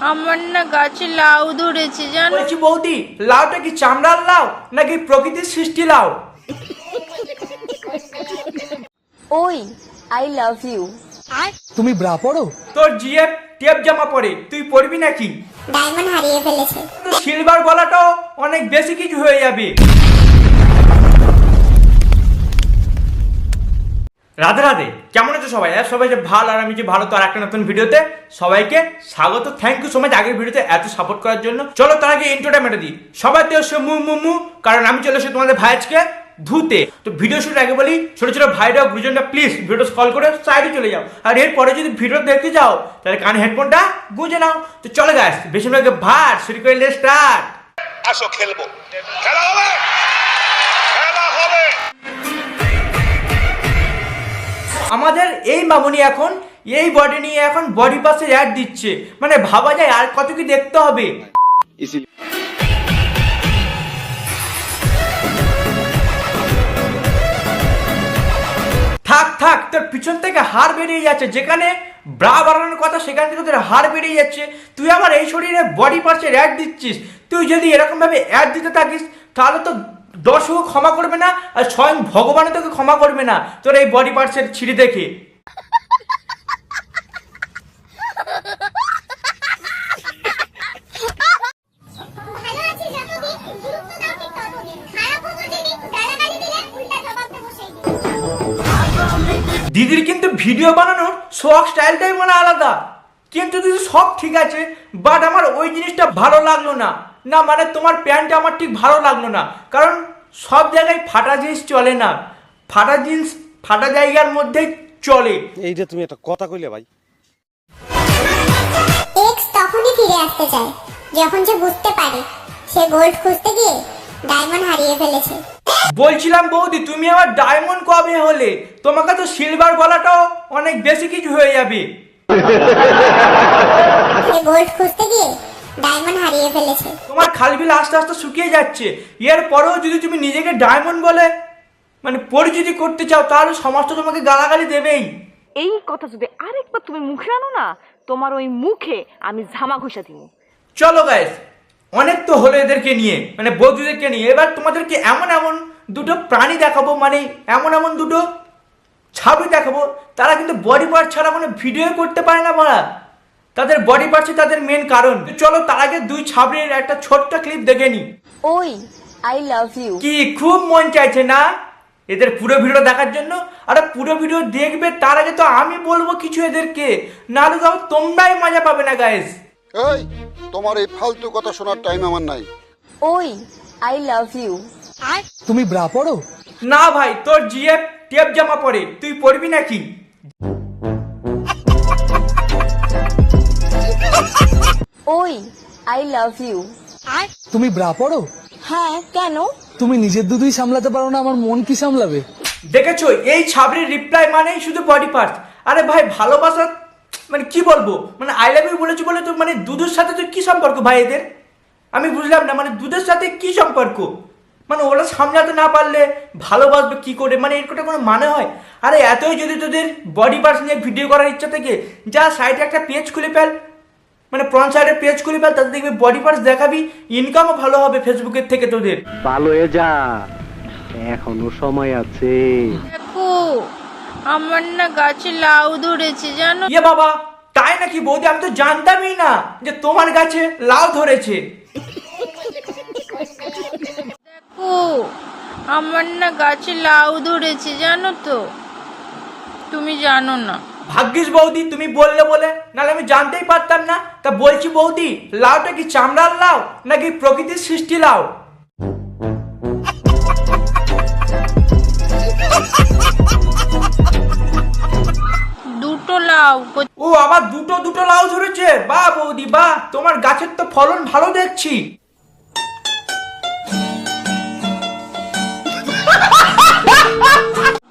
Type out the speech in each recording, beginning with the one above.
আমার না গাছে লাউ ধরেছে জানো? বলছি বৌদি লাউটা কি চামড়ার লাউ নাকি প্রকৃতির সৃষ্টি লাউ? ওই আই লাভ ইউ তুমি ব্রা পড়ো? তোর জিএফ টেপ জামা পরে তুই পরবি নাকি? ডায়মন্ড হারিয়ে ফেলেছে। সিলভার গলাটাও অনেক বেশি কিছু হয়ে যাবে। রাধে রাধে, কেমন আছো সবাই? আর সবাই যে ভালো, আর আমি যে ভালো, তো আর একটা নতুন ভিডিওতে সবাইকে স্বাগত। থ্যাংক ইউ সো মাচ আগের ভিডিওতে এত সাপোর্ট করার জন্য। চলো, তার আগে ইন্ট্রোটা মেটে দিই। সবাই তো এসে মু মু মু, কারণ আমি চলে এসে তোমাদের ভাইজকে ধুতে। তো ভিডিও শুরুর আগে বলি, ছোট ছোট ভাইরা, গুরুজনরা প্লিজ ভিডিও কল করে সাইডে চলে যাও। আর এরপরে যদি ভিডিও দেখতে যাও, তাহলে কানে হেডফোনটা গুঁজে নাও। তো চলে গাছ বেশি ভাগে ভার শুরু করলে স্টার্ট আসো, খেলব। খেলা হবে? আমাদের এই মামুনি এখন এই বডি নিয়ে এখন বডি পাসে অ্যাড দিচ্ছে। মানে ভাবা যায় আর কত কি দেখতে হবে। থাক থাক তোর পিছন থেকে হাড় বেরিয়ে যাচ্ছে। যেখানে ব্রা বাড়ানোর কথা সেখান থেকে তোর হাড় বেরিয়ে যাচ্ছে। তুই আবার এই শরীরে বডি পার্টসের অ্যাড দিচ্ছিস। তুই যদি এরকমভাবে অ্যাড দিতে থাকিস তাহলে তো দর্শকও ক্ষমা করবে না আর স্বয়ং ভগবানও তোকে ক্ষমা করবে না। তোর এই বডি পার্টসের ছিঁড়ি দেখে। দিদির কিন্তু ভিডিও বানানোর শখ স্টাইলটাই মানে আলাদা। কিন্তু দিদি সব ঠিক আছে বাট আমার ওই জিনিসটা ভালো লাগল না। না মানে তোমার প্যান্টটা আমার ঠিক ভালো লাগল না। কারণ সব জায়গায় ফাটা জিন্স চলে না। ফাটা জিন্স ফাটা জায়গার মধ্যে চলে। এইটা তুমি একটা কথা কইলে ভাই। এক্স তখনই ফিরে আসতে চায় যখন সে বুঝতে পারে সে গোল্ড খুঁজতে গিয়ে ডায়মন্ড হারিয়ে ফেলেছে। বলছিলাম বৌদি তুমি আবার ডায়মন্ড কবে হলে? তোমাকে তো সিলভার গলাটাও অনেক বেশি কিছু হয়ে যাবে। সে গোল্ড খুঁজতে গিয়ে ডায়মন্ড হারিয়ে ফেলেছে। তোমার খালবিল আস্তে আস্তে শুকিয়ে যাচ্ছে। এর পরেও যদি তুমি নিজেকে ডায়মন্ড বলে মানে পরিচিতি করতে চাও তাহলে সমাজ তো তোমাকে গালাগালি দেবেই। এই কথা যদি আরেকবার তুমি মুখে আনো না তোমার ওই মুখে আমি ঝামা ঘষা দিব। চলো গাইস অনেক তো হলো এদেরকে নিয়ে মানে বৌদিদেরকে নিয়ে। এবার তোমাদেরকে এমন এমন দুটো প্রাণী দেখাবো মানে এমন এমন দুটো ছাবি দেখাবো তারা কিন্তু বডি পার্ট ছাড়া কোনো ভিডিও করতে পারে না বলা। তাদের বডি পার্টসই তাদের মেন কারণ। চলো তার আগে দুই ছাবড়ির একটা ছোট্ট ক্লিপ দেখে নি। ওই আই লাভ ইউ কি খুব মন চাইছে না? এদের পুরো ভিডিও দেখার জন্য? আর পুরো ভিডিও দেখবে তার আগে তো আমি বলব কিছু এদেরকে। না হলে তো তোমরাই মজা পাবে না গাইস এই তোমার এই ফালতু কথা শোনার টাইম আমার নাই। ওই আই লাভ ইউ তুমি ব্রা পড়ো? না ভাই তোর জিএফ টেপ জামা পরে। তুই পরবি নাকি? ওই আই লাভ ইউ তুমি ব্রা পড়ো? হ্যাঁ কেন? তুমি নিজের দুধই সামলাতে পারো না আমার মন কি সামলাবে? দেখেছ এই ছাবড়ির রিপ্লাই মানেই শুধু বডি পার্টস আরে ভাই ভালোবাসা মানে কি বলব? মানে আই লাভ ইউ বলেছি বলে তো মানে দুধের সাথে তো কি সম্পর্ক ভাই এদের? আমি বুঝলাম না মানে দুধের সাথে কি সম্পর্ক? মানে ওরা সামলাতে না পারলে ভালোবাসবে কি করে? মানে এর কথা কোনো মানে হয়? আরে এতই যদি তোদের বডি পার্টস নিয়ে ভিডিও করার ইচ্ছা থেকে যা সাইডে একটা পেজ খুলে ফেল। মানে ফ্রন্ট সাইডের পেজ খুলে ফেল তাতে দেখবি বডি পার্টস দেখাবি ইনকামও ভালো হবে ফেসবুকের থেকে তোদের। ভালো হয়ে যা। এখনও সময় আছে। দেখো আমার না গাছে লাউ ধরেছে জানো? ইয়ে বাবা তাই নাকি বৌদি? আমি তো জানতামই না যে তোমার গাছে লাউ ধরেছে। দেখো আমার না গাছে লাউ ধরেছে জানো তো? তুমি জানো না। ভাগ্যিস বৌদি তুমি বললে বলে। নাহলে আমি জানতেই পারতাম না। তা বলছি বৌদি লাউটা কি চামড়ার লাউ নাকি প্রকৃতির সৃষ্টি লাউ? দুটো লাউ ও আবার দুটো দুটো লাউ ধরেছে। বাহ বৌদি বাহ তোমার গাছের তো ফলন ভালো দেখছি।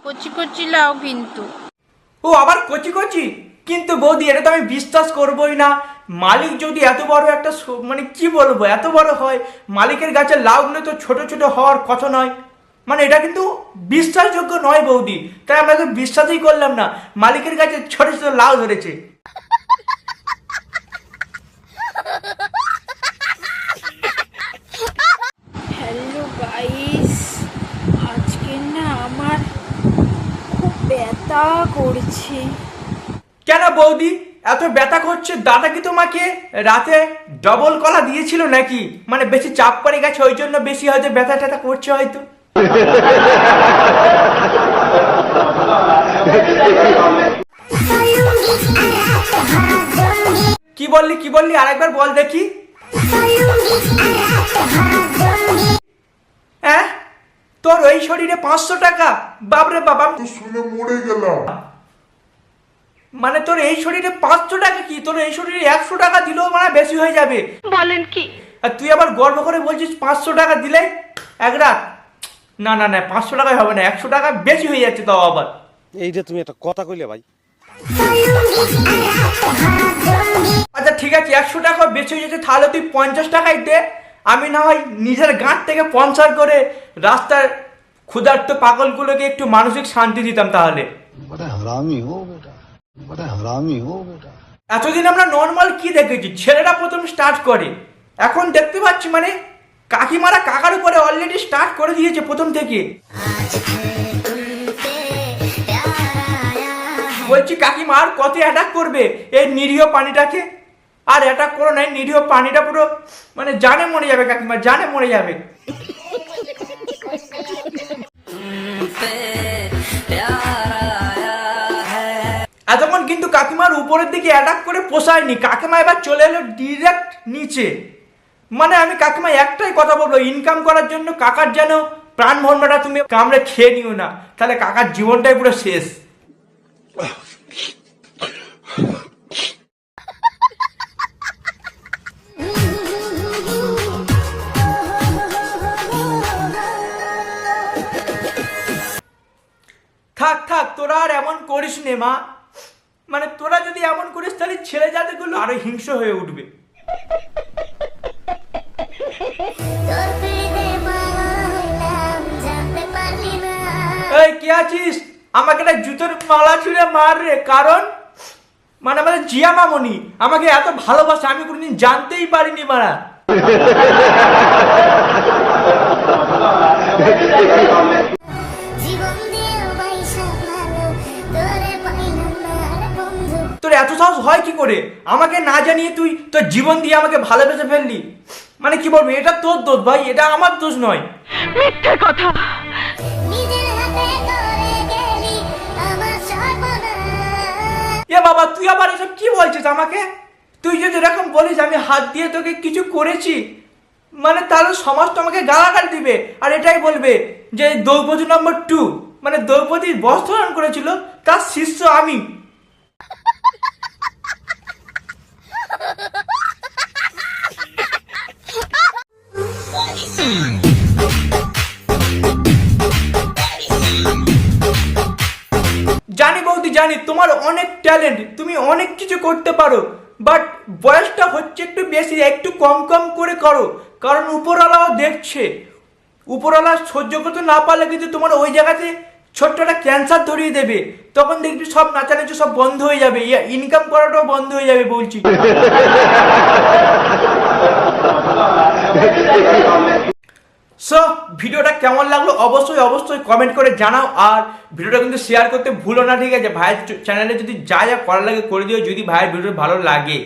কচি কচি লাউ কিন্তু। ও আবার কচি কচি? কিন্তু বৌদি, এটা তো আমি বিশ্বাস করবোই না। মালিক যদি এত বড় একটা মানে কি বলব, এত বড় হয়, মালিকের গাছের লাউগুলো তো ছোট ছোট হওয়ার কথা নয়। মানে এটা কিন্তু বিশ্বাসযোগ্য নয় বৌদি। তাই আমরা তো বিশ্বাসই করলাম না। মালিকের গাছে ছোট ছোট লাউ ধরেছে। ব্যথা করছে। কেন বৌদি? এত ব্যথা করছে দাদা কি তোমাকে রাতে ডবল কলা দিয়েছিল নাকি? মানে বেশি চাপ পড়ে গেছে ওই জন্য বেশি হয়তো ব্যথা ট্যাথা করছে হয়তো। কি বললি কি বললি? আরেকবার বল দেখি। ওই শরীরে পাঁচশো টাকা? বাবরে বাবা শুনে মরে গেলাম। মানে তোর এই শরীরে পাঁচশো টাকা কি? তোর এই শরীরে একশো টাকা দিলেও মানে বেশি হয়ে যাবে। বলেন কি? আর তুই আবার গর্ব করে বলছিস পাঁচশো টাকা দিলে? এক রাত। না না না পাঁচশো টাকায় হবে না একশো টাকা বেশি হয়ে যাচ্ছে তাও আবার। এই এইটা তুমি একটা কথা কইলে ভাই। আচ্ছা ঠিক আছে একশো টাকা বেশি হয়ে যাচ্ছে তাহলে তুই পঞ্চাশ টাকায় দে। আমি না হয় নিজের গাঁট থেকে পঞ্চার করে রাস্তার ক্ষুধার্ত পাগলগুলোকে একটু মানসিক শান্তি দিতাম তাহলে। এতদিন আমরা নর্মাল কি দেখেছি? ছেলেরা প্রথম স্টার্ট করে। এখন দেখতে পাচ্ছি মানে কাকিমারা কাকার উপরে অলরেডি স্টার্ট করে দিয়েছে প্রথম থেকে। বলছি কাকিমা আর কত অ্যাটাক করবে এই নিরীহ পানিটাকে? আর অ্যাটাক করো নাই নিরীহ পানিটা পুরো মানে জানে মরে যাবে কাকিমা জানে মরে যাবে। এতক্ষণ কিন্তু কাকিমার উপরের দিকে অ্যাটাক করে পোষায়নি। কাকিমা এবার চলে এলো ডিরেক্ট নিচে। মানে আমি কাকিমা একটাই কথা বলব ইনকাম করার জন্য কাকার যেন প্রাণ ভন্ডাটা তুমি কামড়ে খেয়ে নিও না। তাহলে কাকার জীবনটাই পুরো শেষ। থাক থাক, তোরা আর এমন করিস নে, মা। মানে তোরা যদি এমন করিস, তাহলে ছেলে জাতিগুলো আরও হিংস্র হয়ে উঠবে। আছিস? আমাকে জুতোর মালা ছুঁড়ে মার রে, কারণ? মানে আমাদের জিয়া মামনি, আমাকে এত ভালোবাসে, আমি কোনোদিন জানতেই পারিনি, মারা। এত সাহস হয় কি করে? আমাকে না জানিয়ে তুই তোর জীবন দিয়ে আমাকে ভালোবেসে ফেললি? মানে কি বলব এটা তোর দোষ ভাই এটা আমার দোষ নয়। মিথ্যে কথা। নিজের হাতে করে গেলি আমার সর্বনাশ। এ বাবা তুই আবার এসব কি বলছিস আমাকে? তুই যদি এরকম বলিস আমি হাত দিয়ে তোকে কিছু করেছি। মানে তাহলে সমাজ তো আমাকে গালাগাল দিবে। আর এটাই বলবে যে দ্রৌপদী নম্বর টু মানে দ্রৌপদী বস্ত্রহরণ করেছিল তার শিষ্য আমি। তোমার অনেক ট্যালেন্ট তুমি অনেক কিছু করতে পারো বাট বয়সটা হচ্ছে একটু বেশি, একটু কম কম করে করো, কারণ উপরওয়ালাও দেখছে। উপরওয়ালা সহ্য করতে না পারলে কিন্তু তোমার ওই জায়গাতে ছোট্ট একটা ক্যান্সার ধরিয়ে দেবে। তখন দেখবি সব নাচানাচি সব বন্ধ হয়ে যাবে ইনকাম করাটাও বন্ধ হয়ে যাবে বলছি। ভিডিওটা কেমন লাগল অবশ্যই অবশ্যই কমেন্ট করে জানাও আর ভিডিওটা কিন্তু শেয়ার করতে ভুলো না, ঠিক আছে? ভাইয়ের চ্যানেলে যদি যা যা করার লাগে করে দিও, যদি ভাইয়ের ভিডিও ভালো লাগে।